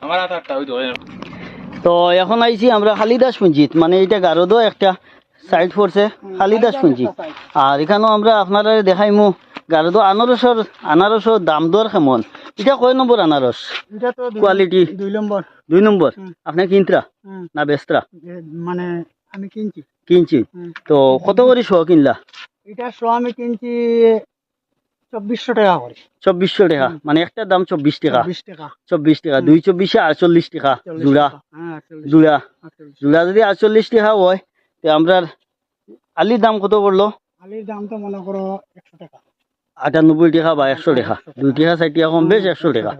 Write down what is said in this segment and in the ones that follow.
আমার হাত ওই তো এখন আইছি আমরা খালিদাস পুঞ্জিত মানে এটা গারদও একটা সাইড পড়ছে খালিদাস পুঞ্জি আর এখানেও আমরা আপনারা দেখাইমু গারদ আনারসর আনারসর দাম দর কেমন? এটা কয় নম্বর আনারস? কোয়ালিটি দুই নম্বর। দুই নম্বর। আপনি কিনত্রা? না বেস্তরা মানে আমি কিনছি। কিনছি। তো কত করে শো কিনলা? এটা শো আমি কিনছি চব্বিশশো টাকা করে। চব্বিশশো টাকা? মানে একটা দাম চব্বিশ টাকা? চব্বিশ টাকা। চব্বিশ টাকা। দুই চব্বিশে আটচল্লিশ টাকা। জোড়া। হ্যাঁ জোড়া। জোড়া যদি আটচল্লিশ টাকা হয় তো আমরা আলির দাম কত পড়ল? আলির দাম তো মনে করো একশো টাকা। আটানব্বই টাকা বা একশো টাকা। দুই টাকা চার টাকা কম বেশ একশো টাকা।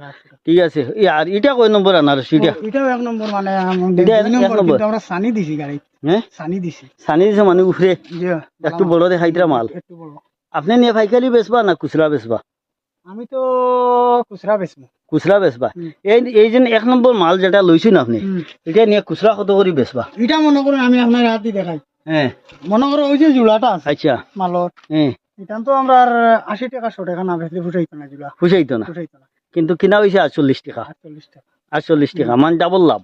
ঠিক আছে। আর এটা কয় নম্বর আনারস এটা এটাও এক নম্বর মানে আমরা সানি দিছি গাড়ি। হ্যাঁ? সানি দিছি। সানি দিছে মানে যে একটু বড় দেখাইতরা মাল। একটু বড়। আপনি নিয়ে পাইকারি বেচবা না খুচরা বেচবা? আমি তো খুচরা বেচবো। খুচরা বেচবা? এই এই যে এক নম্বর মাল যেটা লইছেন আপনি এটা নিয়ে খুচরা কত করে বেচবা? এটা মনে করো আমি আপনার হাত দিয়ে দেখাই। হ্যাঁ মনে করো ওই যে আছে আচ্ছা। মালর হ্যাঁ এটা তো আমরা আর আশি টাকা শো টাকা না বেচলে ফুটাইতো না না। ফুটাইতো না। কিন্তু কিনা হয়েছে আটচল্লিশ টাকা। আটচল্লিশ টাকা। আটচল্লিশ টাকা। মানে ডাবল লাভ।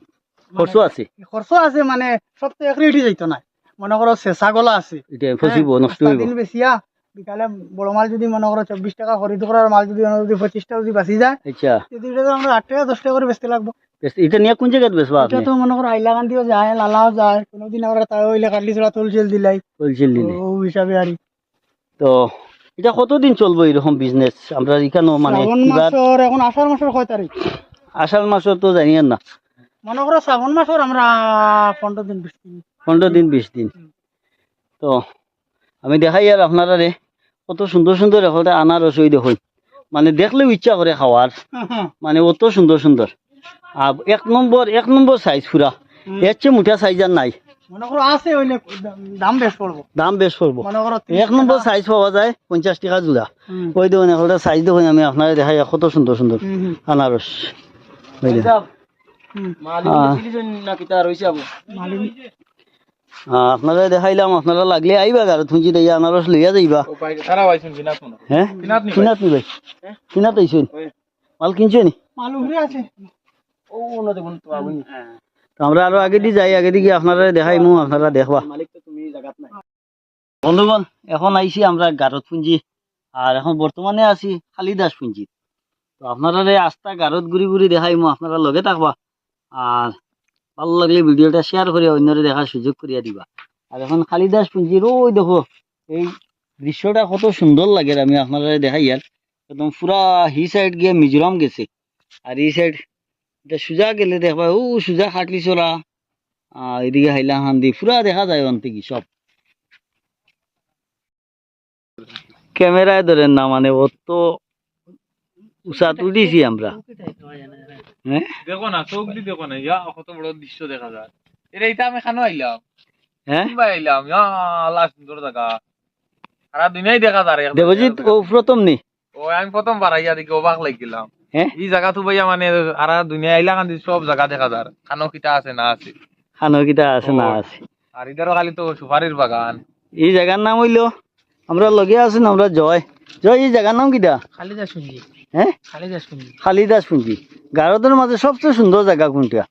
খরচ আছে। খরচ আছে মানে সব তো একরি উঠে যাইতো না। মনে করো চেঁচা গলা আছে। এটা ফসিব হ্যাঁ, নষ্ট হইব। দিন বেচিয়া বিকালে বড় মাল যদি মনে করো চব্বিশ টাকা খরিদ করার মাল যদি মনে যদি পঁচিশ টাকা যদি বাঁচি যায় আচ্ছা। যদি এটা তো আমরা আট টাকা দশ টাকা করে বেচতে লাগবো। এটা নিয়ে কোন জায়গায় বেচবা এটা তো মনে করো আইলাকান্দিও যায় লালাও যায় কোনোদিন আমরা তাই ওইলে কাটলি চড়া তুলছিল দিলাই। বলছিল দিলে। ও হিসাবে আর তো এটা কতদিন চলবো এরকম বিজনেস আমরা এখানেও মানে মাসের এখন আষাঢ় মাসের কয় তারিখ? আষাঢ় মাসের তো জানিয়েন না। মনে করো শ্রাবণ মাসের আমরা পনেরো দিন বিশ দিন। পনেরো দিন বিশ দিন। তো আমি দেখাই আর আপনারা রে কত সুন্দর সুন্দর এখন আনারস ওই দেখুন। মানে দেখলেও ইচ্ছা করে খাওয়ার মানে অত সুন্দর সুন্দর আর এক নম্বর এক নম্বর সাইজ পুরা এর চেয়ে মুঠা সাইজ আর নাই। মনে করো আছে ওইলে দাম বেশ পড়ব দাম বেশ পড়ব এক নম্বর সাইজ পাওয়া যায় পঞ্চাশ টাকা জোড়া হুম। ওই দেখুন এখন সাইজ দেখুন আমি আপনারা দেখাই কত সুন্দর সুন্দর হুম, হুম, আনারস আপনারা দেখাইলাম আপনারা লাগলে আইবা আর থুঁচি দিয়ে আনারস লইয়া যাইবা। হ্যাঁ? কিনাত নি ভাই কিনাত আইসুন মাল কিনছো নি মাল উঠে আছে। ও না দেখুন তো আগুন তো আমরা আরও আগে দিয়ে যাই আগে দিকে আপনারা দেখাই মু আপনারা দেখবা। মালিক তো তুমি জায়গাত নাই। বন্ধুগণ এখন আইছি আমরা গারত পুঞ্জি আর এখন বর্তমানে আছি খালিদাস পুঞ্জি। তো আপনারা আস্থা গারত ঘুরি ঘুরি দেখাই মু আপনারা লগে থাকবা। আর ভালো লাগলে ভিডিওটা শেয়ার করে অন্যরে দেখার সুযোগ করিয়া দিবা। আর এখন খালিদাস পুঞ্জির ওই দেখো, এই দৃশ্যটা কত সুন্দর লাগে আমি আপনারা দেখাই আর একদম পুরা হি সাইড গিয়ে মিজোরাম গেছে। আর এই সাইড এটা সুজা গেলে দেখবা, ও, সুজা খাটলি আহ এদিকে হাইলা হান্দি পুরা দেখা যায় অন্তে কি সব ক্যামেরায় ধরেন না মানে ও তো উষাত উঠিছি আমরা। হ্যাঁ দেখো না চোখ দি দেখো না ইয়া কত বড় দৃশ্য দেখা যায়। এটা এটা আমি খানো আইলাম? হ্যাঁ? মুম্বাই আইলাম? ইয়া আল্লাহ সুন্দর জায়গা সারা দুনিয়ায় দেখা যায়। দেবজিৎ ও প্রথম নি? ও আমি প্রথম বার আইয়া দেখি অবাক লাগিলাম। হ্যাঁ? এই জায়গা তো ভাইয়া মানে আর দুনিয়া আইলা কান্দি সব জায়গা দেখা যায়। খানো কিটা আছে না আছে। খানো কিটা আছে না আছে। আর ইধারও খালি তো সুপারির বাগান। এই জায়গার নাম হইল আমরা লগে আছেন আমরা জয়। জয় এই জায়গার নাম কিটা? খালিদাস শুনছি হ্যাঁ? খালিদাস শুনছি খালিদাস পুঞ্জি গারদের মাঝে সবচেয়ে সুন্দর জায়গা কোনটা?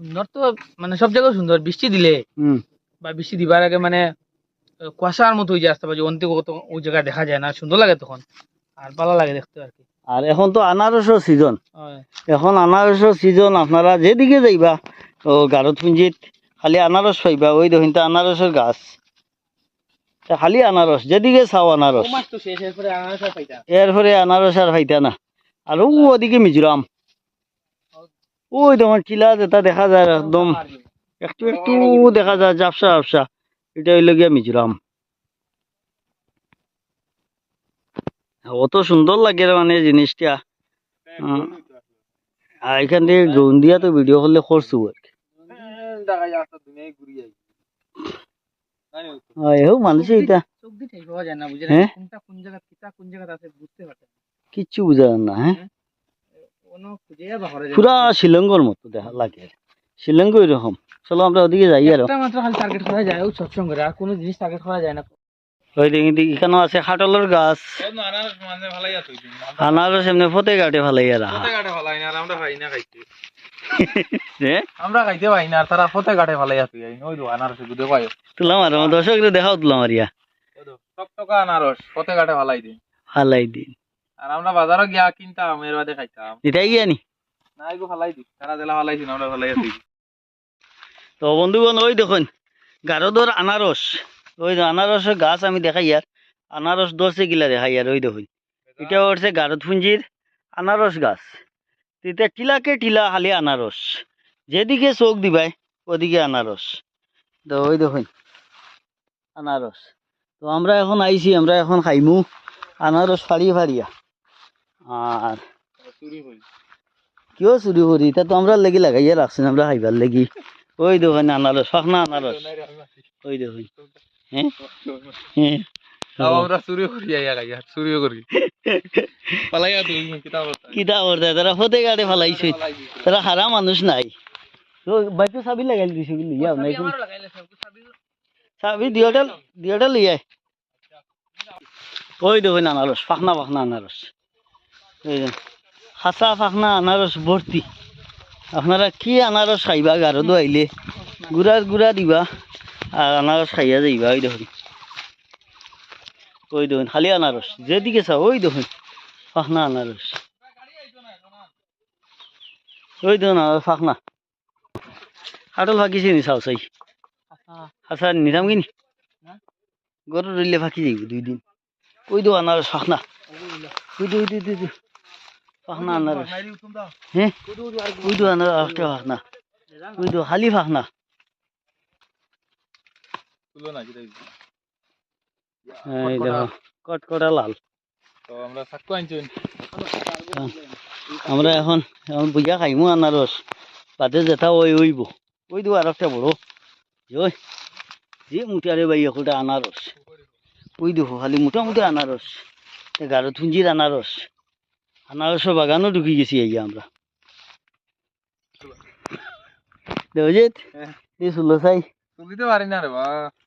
সুন্দর তো মানে সব জায়গায় সুন্দর। বৃষ্টি দিলে বা বৃষ্টি দিবার আগে মানে কুয়াশার মতো হয়ে যায় আসতে পারে অন্তে ওই জায়গায় দেখা যায় না। সুন্দর লাগে তখন। আর ভালো লাগে দেখতে আর কি। আর এখন তো আনারসের সিজন। এখন আনারসের সিজন আপনারা যেদিকে যাইবা ও গারত পুঞ্জিত খালি আনারস পাইবা ওই দেখুন তো আনারসের গাছ। খালি আনারস যেদিকে চাও আনারস। এরপরে আনারস আর পাইতা। না। আর ও ওদিকে মিজোরাম। ওই দেখুন চিলা যেটা দেখা যায় একদম। একটু একটু দেখা যায় জাপসা জাপসা এটা হইল গিয়া মিজোরাম। অত সুন্দর লাগে মানে জিনিসটা। আর এখান থেকে দিয়া তো ভিডিও করলে করছ আর কি। এও মানুষ এটা। হ্যাঁ? কোনটা কোন জায়গা কিতা কোন জায়গা আছে বুঝতে পারছে কিচ্ছু বুঝা না হ্যাঁ? করে পুরা শিলঙ্গর মতো দেখা লাগে। শিলঙ্গ এরকম চলো আমরা ওদিকে যাই আর। মাত্র খালি টার্গেট করা যায় আর কোনো জিনিস টার্গেট করা যায় না। ওই এখানেও আছে খাটলের গাছ। আনারস মানে ভালাই আছে আনারস এমনি ফতে গাটে রাখা আর আমরা খাই খাইতে পাই না আর তারা ওই দো আনারস দুধে পাই তুলাম আর আমার দর্শকরে দেখাও তুলাম দো টকটকা আনারস ফতে কাটে ভালাই দিন। দিন। আর আমরা বাজারও গিয়া কিনতাম এর বাদে খাইতাম। এটাই গিয়া নি? এগো তারা জেলা ভালাইছি আমরা তো বন্ধুগণ ওই দেখুন গারদর আনারস ওই আনারসের গাছ আমি দেখাই আর আনারস ধরছে গিলা দেখাই আর ওই দেখুন। এটা হচ্ছে গারদ পুঞ্জির আনারস গাছ। এটা টিলাকে টিলা খালি আনারস। যেদিকে চোখ দিবাই, ওদিকে আনারস। তো ওই দেখুন, আনারস। তো আমরা এখন আইছি, আমরা এখন খাইমু আনারস ফাড়িয়ে ফাড়িয়া। আর কিয় চুরি করি? এটা তো আমরা লেগে লাগাইয়া রাখছি আমরা খাইবার লেগে। ওই দেখুন আনারস ফাঁকনা আনারস। ওই দেখুন হ্যাঁ হ্যাঁ আমরা চুরি করি আইয়া গাইয়া চুরিও করি। পালাইয়া তুই কিতাব কিতা করতে তারা ফতে গাড়ি ফালাইছে তারা হারা মানুষ নাই। তো বাইকো চাবি লাগাই দিছে কি লিয়া নাই চাবি দিওটা দিওটা লিয়াই ওই দেখুন আনারস ফাঁকনা ফাঁকনা আনারস খাঁচা ফাঁকনা আনারস ভর্তি আপনারা কি আনারস খাইবা? গারদো আইলে গুড়া গুড়া দিবা। আর আনারস খাইয়া যাইবা ওই দেখুন। ওই দেখুন, খালি আনারস, যেদিকে চাও, ওই দেখুন, ফাঁকনা আনারস। ওই দেখুন আনারস ফাঁকনা। হাটল ফাঁকিছে নি চাও, চাই। আচ্ছা নিলাম কিনি? গরু রইলে ফাঁকি যাইব দুই দিন। ওই দো আনারস, ফাঁকনা। ওই দো ওই দো ওই দো ফাঁকনা আনারস। হ্যাঁ? ওই দো আনারস, আরেকটা ফাঁকনা। ওই দো খালি ফাঁকনা। তুলো না এই দেখো কটকটা লাল। তো আমরা সাক্কু আমরা এখন এখন বুঝা খাইমু আনারস বাদে যেটা ওই ওইব ওই দো আর একটা বড়। ওই যে মুটারে বাই একটা আনারস ওই দেখো খালি মোটামুটি আনারস গারো থুঞ্জির আনারস আনারসের বাগানও ঢুকি গেছি এই আমরা। দেবজিৎ এই শুলো চাই। তুলিতে পারি না রে বা।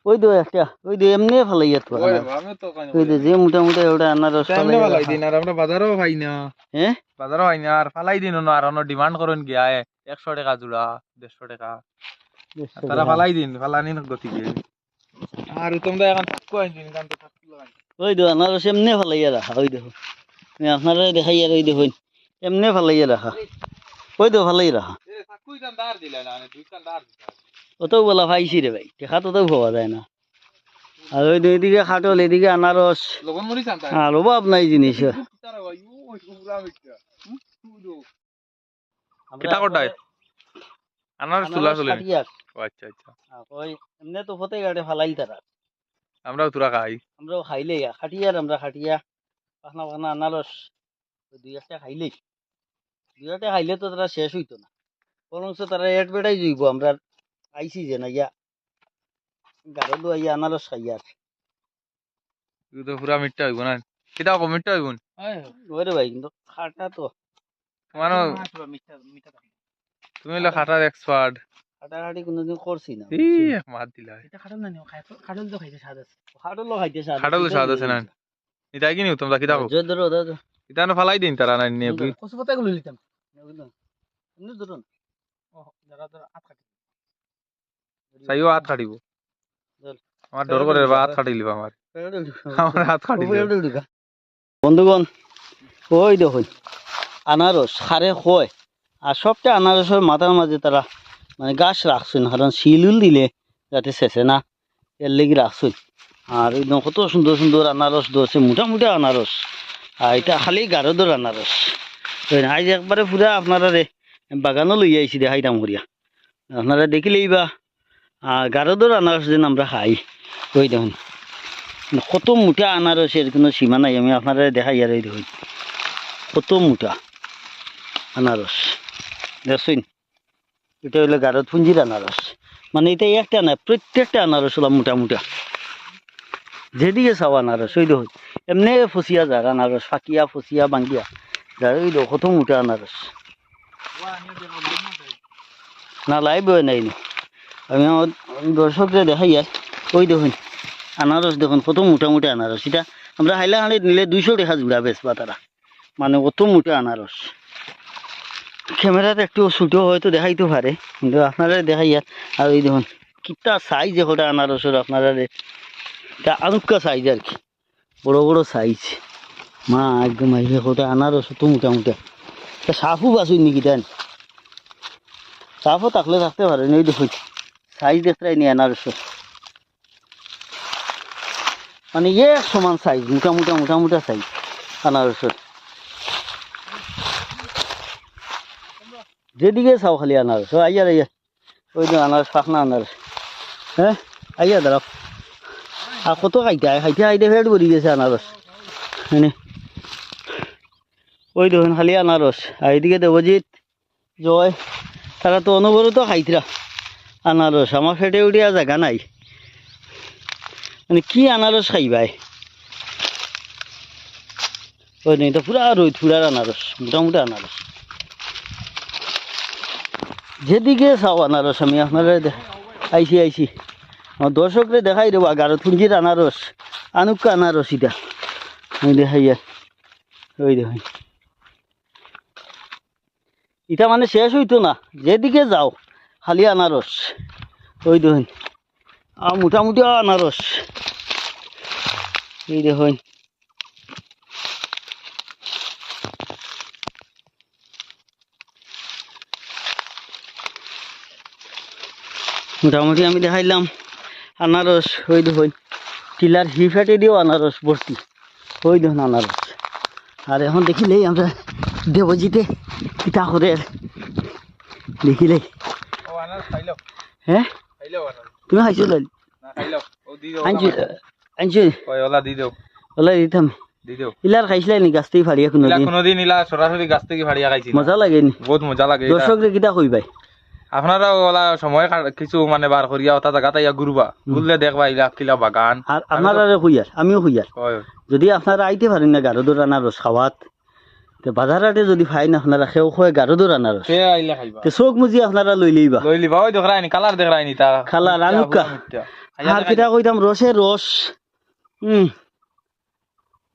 ওই দো একটা ওই দো এমনি ফালাইয়া তো ওই তো ওই দো যে ওটা আনারস রাখা। দিন আর আমরা বাজারও পাই না। হ্যাঁ বাজারও পাই না আর ফালাই দিন না আর অন্য ডিমান্ড করেন গিয়া একশো টাকা জোড়া দেড়শো টাকা। তারা ফালাই দিন ফালানি গতিকে। আর তোমরা এখন সাক্কু আনছি কারণ তো ওই দেখো আনারস এমনি ফালাইয়া রাখা ওই দেখো আমি আপনারা দেখাই আর ওই দেখুন এমনি ফালাইয়া রাখা। ওই দেখো ফালাই রাখা। এ সাক্কু ইতান দার দিলে না দুই কান দার দিতা অতও বলা পাইছি রে ভাই দেখা তো পাওয়া যায় না। আর ওই দুই দিকে খাটল এদিকে আনারস। আর অভাব নাই জিনিস। তারা ভাই ও পুরা মিটটা কিতা করতাই আনারস তুলা চলে। আচ্ছা আচ্ছা। ওই এমনি তো ফতে গাড়ি ফালাই তারা। আমরাও তুরা খাই। আমরাও খাটিয়ার আমরা খাটিয়া পাখনা পাখনা আনারস। দুই একটা খাইলেই দুই একটা খাইলে তো তারা শেষ হইতো না। বরঞ্চ তারা এডভার্টাইজ হইব আমরা আইছি যে না ইয়া গাড়ো দো আইয়া আনারস খাইয়ার তুই তো পুরা মিটটা হইব না কিতা কো মিটটা হইব ওরে ভাই কিন্তু খাটা তো তোমার তুমি হলো খাটার এক্সপার্ট খাটাখাটি কোনোদিন করছি না ই মাত দিলা খাটল না খাটল তো খাইতে স্বাদ আছে খাটলো খাইতে স্বাদ খাটাল স্বাদ আছে না এটা কি নিও তোমরা কিতা কো জয় ধরো ধরো এটা না ফালাই দিন তারা না নিয়ে কচু পাতা গুলো নিতাম ধরুন ও যারা যারা আট চাইও হাত কাটিব আমার ডর করে হাত কাটি লিবা আমার আমার হাত কাটি বন্ধুগণ ওই দেখুন আনারস সারে হয় আর সবটা আনারসের মাথার মাঝে তারা মানে গাছ রাখছেন কারণ শিলুল দিলে যাতে শেষে না এর লেগে রাখছেন। আর একদম কত সুন্দর সুন্দর আনারস ধরছে মোটামুটি আনারস। আর এটা খালি গারদর আনারস। আজ একবারে পুরা আপনারা রে বাগানও লই আইছি দেখাইতাম করিয়া আপনারা দেখিলেই বা গারদর আনারস যেন আমরা খাই ওই দেখুন। কত মোটা আনারসের কোনো সীমা নাই, আমি আপনারা দেখাই আর এই দেখুন। কত মোটা আনারস দেখুন এটা হলো গারদ পুঞ্জির আনারস মানে এটা একটা না প্রত্যেকটা আনারস হলো মোটা মোটা। যেদিকে চাও আনারস ওই দেখুন। এমনি ফসিয়া যার আনারস ফাঁকিয়া ফসিয়া বাঙ্গিয়া যার ওই দেখো কত মোটা আনারস না লাইভ নাই নি। আমি আমার দর্শকরা দেখাই আর ওই দেখুন, আনারস দেখুন, কত মোটা মোটা আনারস। এটা আমরা হাইলাহান্ডিত নিলে দুইশো টাকা জোড়া বেচবা তারা। মানে কত মোটা আনারস। ক্যামেরাতে একটু ছোটো হয়তো দেখাইতে পারে, কিন্তু আপনারা দেখাই আর এই দেখুন, কিতা সাইজ এখন আনারসের আপনারা এটা আনুকা সাইজ আর কি। বড় বড় সাইজ মা, একদম কোটা আনারস তো মোটা মোটা। সাফও বাসুই নাকি দেন? সাফও থাকলে থাকতে পারেন, এই দেখুন। সাইজ দেখতে নি আনারসের মানে এক সমান সাইজ, মোটা মোটা মোটা মোটা সাইজ আনারসের যেদিকে চাও খালি আনারস ও আইয়া আইয়া। ওই তো আনারস ফাঁকনা আনারস হ্যাঁ? আইয়া দাঁড়াও। আর কত খাইতে খাইতে খাইতে ফেট ভরি গেছে আনারস হ্যাঁ ওই দেখুন, খালি আনারস আর এদিকে দেবজিৎ, জয়। তারা তো অনবরত খাইতরা। আনারস আমার ফেটে উঠিয়া জায়গা নাই। মানে কি আনারস খাইবাই ওই নেই তো পুরা রোদ পুরার আনারস মোটামুটি আনারস যেদিকে চাও আনারস আমি আপনারা আইছি আইছি। আমার দর্শকরে দেখাই দেবো গারো থুঞ্জির আনারস আনুকা আনারস এটা আমি দেখাই ওই দেখাই এটা মানে শেষ হইতো না, যেদিকে যাও। খালি আনারস। ওই দেখুন। আর মোটামুটি আনারস। এই দেখুন। মোটামুটি আমি দেখাইলাম আনারস, ওই দেখুন। টিলার হি ফেটে দিও আনারস ভর্তি। ওই দেখুন আনারস। আর এখন দেখিলেই আমরা দেবজিতে কিতা করে দেখিলেই হ্যাঁ তুমি খাইছো লাল না খাইলো। দি দাও আনছি আনছি। ওই ওলা দি দাও। ওলাই দিতাম ইলার খাইছিলাই নি গাছ থেকে ফাড়িয়া কোনো ইলা দিন ইলা সরাসরি গাছ থেকে ফাড়িয়া খাইছি মজা লাগে নি? বহুত মজা লাগে এটা। দর্শকরে কিতা কইবাই আপনারা ওলা সময় কিছু মানে বার করিয়া ওটা জায়গাতে ইয়া ঘুরবা ঘুরলে দেখবা ইলা কিলা বাগান। আর আপনারা খুইয়ার আমিও খুইয়ার হয় যদি আপনারা আইতে পারেন না গারদর আনারস খাওয়াত তে যদি ফাইন আপনারা সেও খুঁয়ে গারদর আনারস সে আইলে খাইবা। তে চোখ মুজি আপনারা লই লইবা। লই লিবা ওই দেখরা নি কালার দেখরা নি তা কালার, মিঠা। আর কিতা কইতাম রসে রস হুম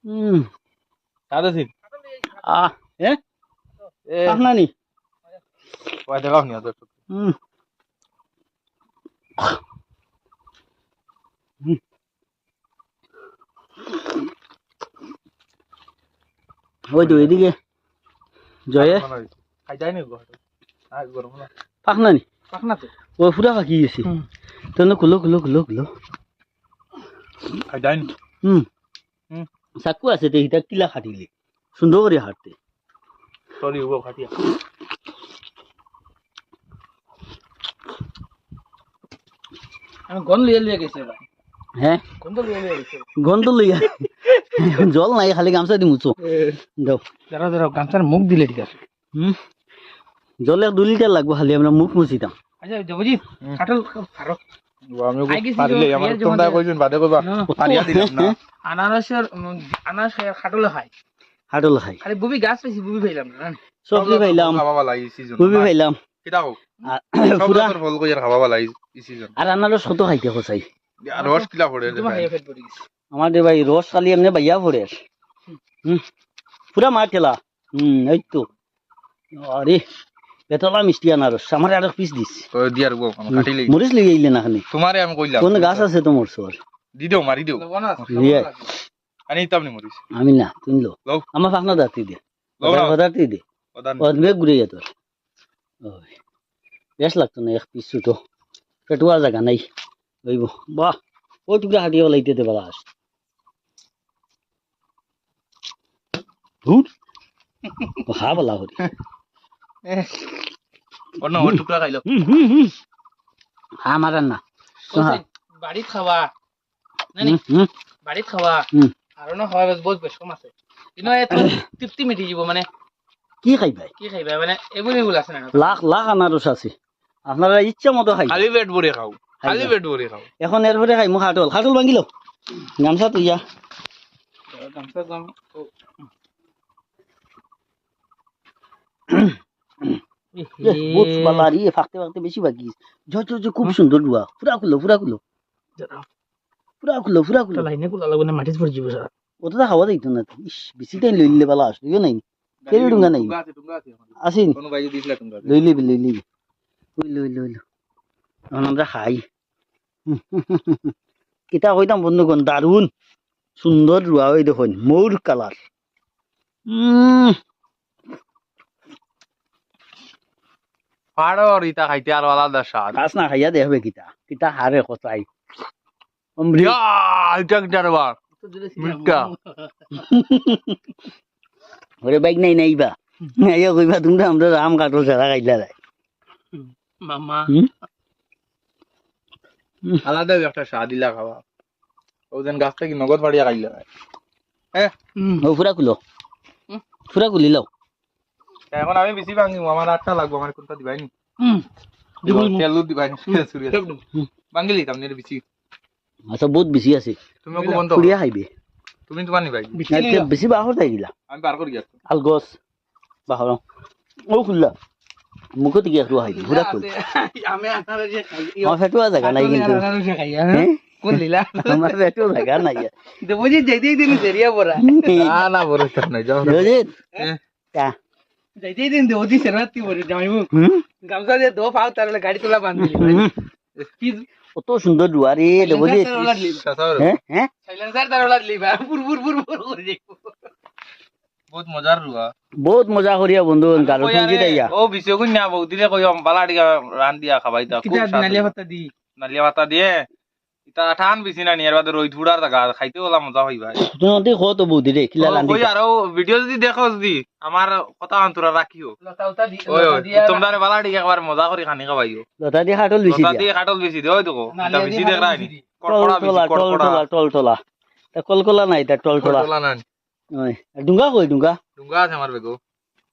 হুম সিন আহ হ্যাঁ এ? আপনানি ওই দেখাও নি দর্শক হুম হুম। ওই তো এদিকে জয়ে। খাই যায় নি না? না? ও পুরা পাখি গেছে। তো কুলো কুলো কুলো কুলো। খাই যায় নি? হুম হুম। চাকু আছে তে হিতা কিলা খাটিলে। সুন্দর করে হাঁটতে সরি উগো খাটিয়া আমি গন লিয়ে লিয়ে গেছে এবার হ্যাঁ গন্ধ লিয়ে লিয়ে গেছে গন্ধ লইয়া জল নাই খালি গামছা দি মুছো। দাও। দাঁড়াও দাঁড়াও গামছার মুখ দিলে ঠিক আছে। হুম? জলে দু লিটার লাগবো খালি আমরা মুখ মুছিতাম আচ্ছা দেবজি কাটল ফারো আমি আই গেছি পারিলে তো, আমার খাইয়া তোমরা জমা কইছেন বাদে কইবা না, পারিয়া দিলাম না। আনারসের আনারস খাই খাটলে খাই। হাটল খাই। খালি বুবি গাছ পাইছি বুবি পাইলাম না সবজি পাইলাম খাওয়া বালা এই সিজন কুবি পাইলাম কিটা কও? আর পুরা ফল কইয়ার খাওয়া বালা সিজন আর আনারস কত খাইতে খসাই রস কিলা পড়ে তোমার আমাদের ভাই রস খালি এমনি আর। হুম পুরা মার ঠেলা হুম এই তো। আরে বেতলা মিষ্টি আনারস আমার আর পিস দিস তো দিয়ার গো কাটিলে মরিচ লিয়ে আইলে না খানি তোমারে আমি কইলাম। কোন গাছ আছে তোমার সর দি দেও মারি দেও। লাগে। আনি তামনি মরিস আমি না তুমি লো। আমার ফাঁকনা দাঁতি দে। দাঁতি দে। মেঘ ঘুরে যেত ওই বেশ লাগতো না এক পিস ছোটো পেটুয়া জায়গা নাই। লইব। বাহ ওই টুকরা হাঁটিয়ে লাইতে দে বেলা ধুর খা হরি অন্য ও টুকরা খাইলো মারান না বাড়িত খাওয়া না নি, বাড়িত খাওয়া হুম। আর খাওয়া বহুত বেশ আছে কিন্তু এত তৃপ্তি মিটি যাব মানে কি খাইবাই কি খাইবা মানে এগুলো এগুলো আছে না লাখ লাখ আনারস আছে আপনারা ইচ্ছা মতো খাই খালি পেট ভরে খাও খালি। পেট ভরে খাও এখন এরপরে খাই মোক হাটল হাটল ভাঙিল গামছা তুই যা গামছা গাম বহুত বালা রে ফাঁকতে ফাঁকতে বেশি বাকি জ জ জ খুব সুন্দর ডুয়া পুরা খুলো পুরা খুলো পুরা খুলো পুরা খুলো লাইনে কুলা লাগবে না মাটিত পড়ে যাব স্যার ওটা খাওয়া যাইতো না ইস বেশি টাইম লইলে বেলা নাই? কেড়ে ডুঙ্গা আসিন এখন। আমরা খাই। কিতা কইতাম বন্ধুগণ দারুণ সুন্দর রুয়া ওই দেখুন মৌর কালার উম। পাহাড়র ইটা খাইতে আর আলাদা স্বাদ। গাছ না খাইয়া দেখবে কিতা? কিতা হারে কচাই। অমৃত। এটা কিটা রে মিঠা। ওরে বাইক নাই নাইবা। আইয়া কইবা তোমরা আমরা আম কাটল ছাড়া খাইলা যায় মামা। আলাদা একটা স্বাদ ইলা খাওয়া ওজন গাছ থেকে নগদ বাড়িয়া খাইলে হ্যাঁ ও ফুরা খুলো ফুরা খুলি লও এখন আমি বেশি ভাঙিব আমার আটটা লাগবো আমার কোনটা দিবাই নি? হুম তেলু দিবাই নি? সুরিয়া বাঙ্গিলি তামনে বেশি আচ্ছা বহুত বেশি আছে। তুমি ওকে বন্ধ ফুরিয়া খাইবে তুমি তোমার নিবাই বেশি বাহর তাই গিলা। আমি পার করি গেছি আলগছ বাহর ও খুললা। মুখত গিয়া খাওয়া খাইবে ফুরা খুল আমি আনারে যে খাই আমার পেটও জায়গা নাই কিন্তু। হ্যাঁ? কোন লীলা আমার পেটও জায়গা নাই দেবজি যাইতেই দিন জেরিয়া পড়া না না বড় নাই যাও। হ্যাঁ। তা দো কত সুন্দর দুয়ারে বুঝলি হ্যাঁ হ্যাঁ সাইলেন্সার তার ওলা লিবা পুর পুর পুর পুর করে বহুত মজার রুয়া বহুত মজা করিয়া বন্ধু গালো ফুঞ্জি তাইয়া ও বিছে কোন না বহুত দিলে কই রান দিয়া খাবাই খুব নালিয়া পাতা দি নালিয়া পাতা দিয়ে ইতা ঠান বেশি না নিয়ার বাদে জায়গা খাইতে ওলা মজা হইবা তুই কত বৌদি রে কিলা রান্ধি ওই আর ভিডিও যদি দেখো যদি আমার কথা অন্তরা রাখিও দি ওই তোমরা বালা দিগা একবার মজা করে খানি খাবাইও লতা হাটল ওই দেখো। এটা নালিয়া দেখ কড়কড়া কড়কড়া তা কলকলা নাই তা টল টলা কড়কড়া ওই ডুঙ্গা কই ডুঙ্গা? ডুঙ্গা আছে আমার বেগো।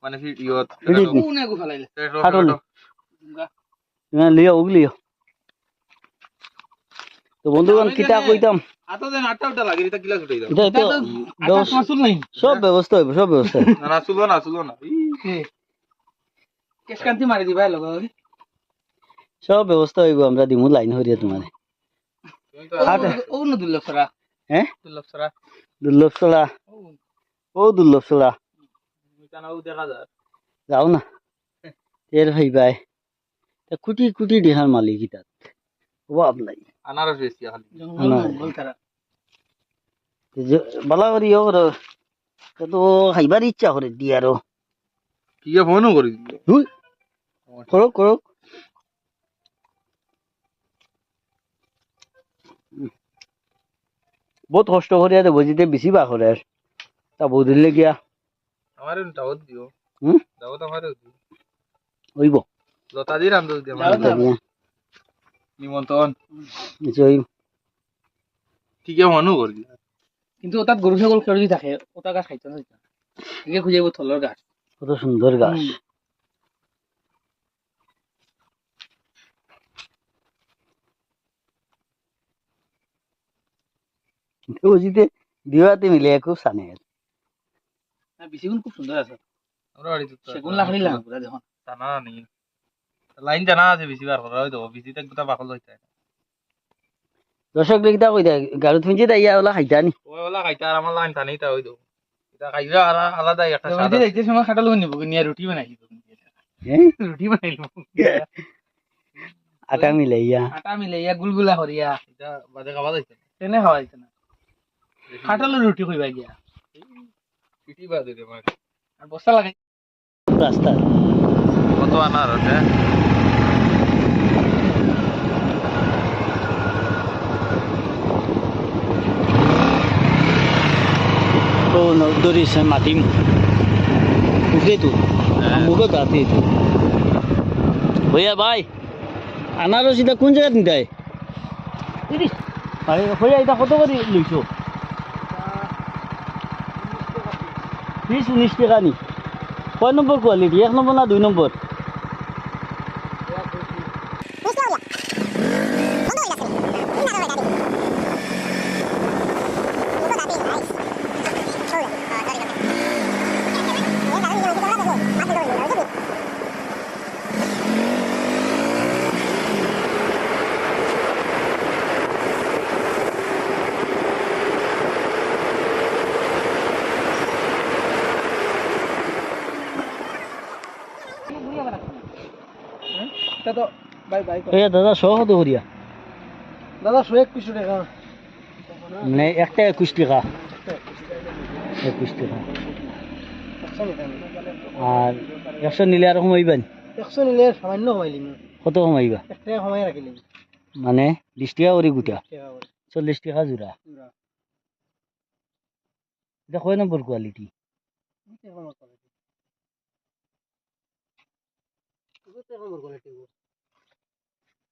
মানে ফি ইয়ত কোনে গো ফলাইলে হাটল না লিও উগলিও তো বন্ধুগণ কিতা কইতাম আতো দেন আটটা উঠা লাগে এটা কিলা ছুটাই দাও এটা এটা আটা মাসুল নাই। সব ব্যবস্থা হইব সব ব্যবস্থা হইব। না না চুলো না চুলো না। ই, কান্তি মারি দিবা লগ সব ব্যবস্থা হইব আমরা দিমু লাইন হরিয়া তোমার। ও ন দুর্লভ সরা। হ্যাঁ দুর্লভ সরা। দুর্লভ চলা ও দুর্লভ যাও না। ভাই কুটি কুটি দিহার মালিক অভাব নাই। করি করো করে আরও। করি। বহুত কষ্ট করিয়া দেবো যেতে বেশি বা করে আর তা বৌদিলে গিয়া। আমারে দাওয়াত দিও। হুম? দাওয়াত আমারে দিও। হইব লতা দি রান্ধো দি আমার দাওয়াত তা দিয়া, নিমন্ত্রণ। নিশ্চয় হইব। কি কে ফোনও করি কিন্তু ওটাত গরু ছাগল যদি থাকে ওটা গাছ খাইতে না একে খুঁজে থলর গাছ। কত সুন্দর গাছ। বুঝিতে দিওয়াতে মিলে খুব সানে না খুব সুন্দর আছে। আমরা বাড়িতে সেগুন লাকড়ি লাগা দেখুন। জানা নেই লাইন জানা আছে বেশি বার করা হয়তো বেশিতে গোটা বাকল হইতে দর্শক দেখিতা কই দেয় গাড়ি থুঁজি তাই ইয়া ওলা খাইতা নি? ওই ওলা খাইতে আর আমার লাইন টানিতে হইতো এটা খাইবে আর আলাদা একটা স্বাদ দেবজি যাইতে সময় খাটালো নিব নিয়ে রুটি বানাই দিব হ্যাঁ রুটি বানাই দিব আটা মিলে ইয়া। আটা মিলে ইয়া গুলগুলা হরিয়া এটা বাজে খাওয়া যাইতে তেনে খাওয়া যাইতে না খাটালো রুটি কইবা গিয়া। পিটি বাজে রে মার আর বস্তা লাগাই রাস্তা কত আনার আছে তো দরিস মাতিম উঠে তো মুখে তাতে তো ভইয়া ভাই আনারস এটা কোন জায়গাত নিতাই আরে ভইয়া এটা কত করে লইছো বিশ উনিশ টাকা নি কয় নম্বর কোয়ালিটি এক নম্বর না দুই নম্বর এ দাদা শো কত করিয়া দাদা শো এক টাকা। মানে একটা একুশ টাকা। একুশ টাকা। আর একশো নিলে আর কমাইবেন একশো নিলে সামান্য কমাইলি কত কমাইবা এক টাকা কমাই রাখিলি মানে বিশ টাকা করে গুটা। চল্লিশ টাকা জোড়া এটা কয় নম্বর কোয়ালিটি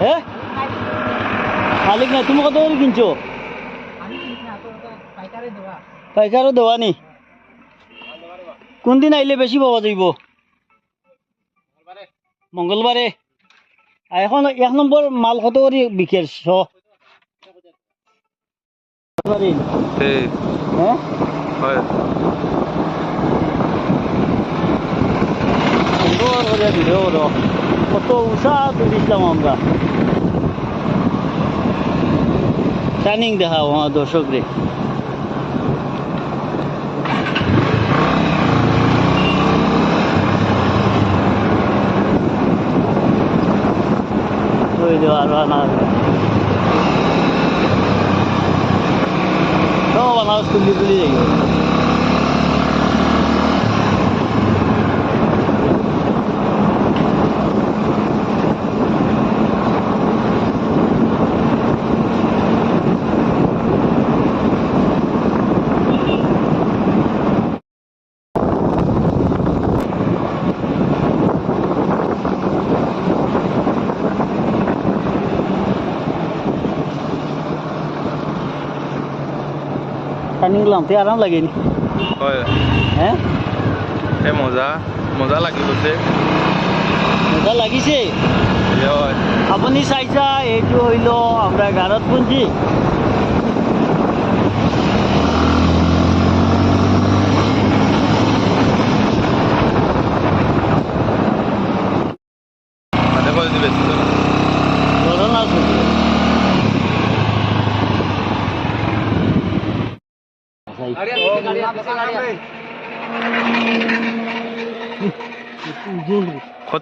হ্যাঁ মালিক না তুমি কত করে কিনছো? পাইকারও দেওয়া নি। কোন দিন আইলে বেশি পাওয়া যাইব মঙ্গলবারে এখন এক নম্বর মাল কত করে বিকের শ এই হ্যাঁ হয় সুন্দর করে ভিডিও করো কত উষা তুলিছিলাম আমরা টার্নিং দেখাও আমার দর্শক রে ওই দেওয়া আর না সব আনাজ তুলি তুলি যাই টার্নিং লামতে আরাম লাগেনি হয়। হ্যাঁ এ মজা মজা লাগি গৈছে। মজা লাগিছে। হয়। আপুনি চাইছা এইটো হইল আমরা গারত পুঞ্জি তাতে কয় যদি বেছি না ঘটনা আছে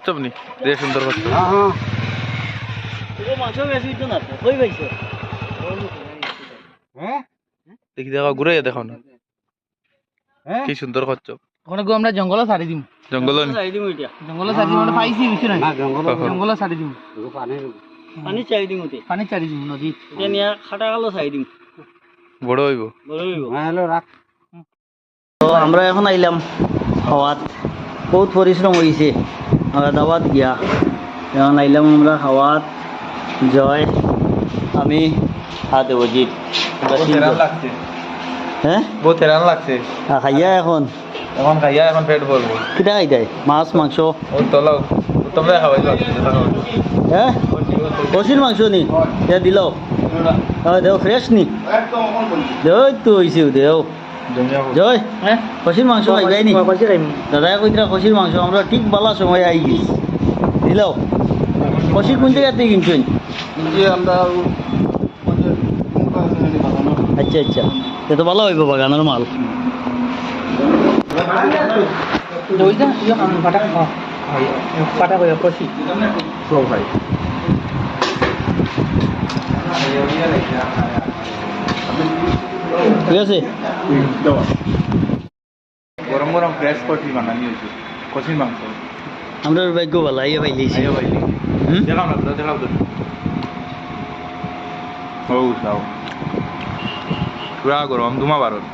খরচব নি যে সুন্দর তো না কই পাইছো দেখি দেখা ঘুরে দেখো না। কি সুন্দর খরচব ওখানে গো আমরা জঙ্গল ছাড়ি দিম। জঙ্গল চাই দিম এতিয়া জঙ্গল ছাড়ি দিম পাইছি বুঝছ না জঙ্গল ছাড়ি দিম। পানি চাই দিম ওতে পানি ছাড়ি দিম নদী। এতিয়া নিয়া খাটা কালো চাই দিম। বড় হইব। তো আমরা এখন আইলাম হাওয়াত। বহুত পরিশ্রম হয়েছে আহমেদাবাদ গিয়া। এখন আইলাম আমরা হাওয়াত জয় আমি হাতে লাগছে। হ্যাঁ বহুত হেরান লাগছে। খাইয়া এখন? এখন খাইয়া এখন পেট ভরবো। কিটা মাছ মাংস? তলাও তোমরা খাওয়াই হ্যাঁ কষির মাংস নি? দিল হয় দেও ফ্রেশ নি? দেও তো হয়েছে দেও। জয়। কষির মাংস খাই যায়নি? দাদাই কইতরা কষির মাংস আমরা ঠিক বালা সময় আই গেছি। দিলাও কষির কোন জায়গাতে কিনছেন? আচ্ছা আচ্ছা। সে তো ভালো হইব বাগানের মাল। কষি ঠিক আছে? গরম গরম ফ্রেশ কফি বানানি হয়েছে। কষির মাংস। আমরা ভাগ্য ভালো আইয়া ভাই বাইলি দেখাও না দেখাও তো। ও সাও পুরা গরম ধুমা বারত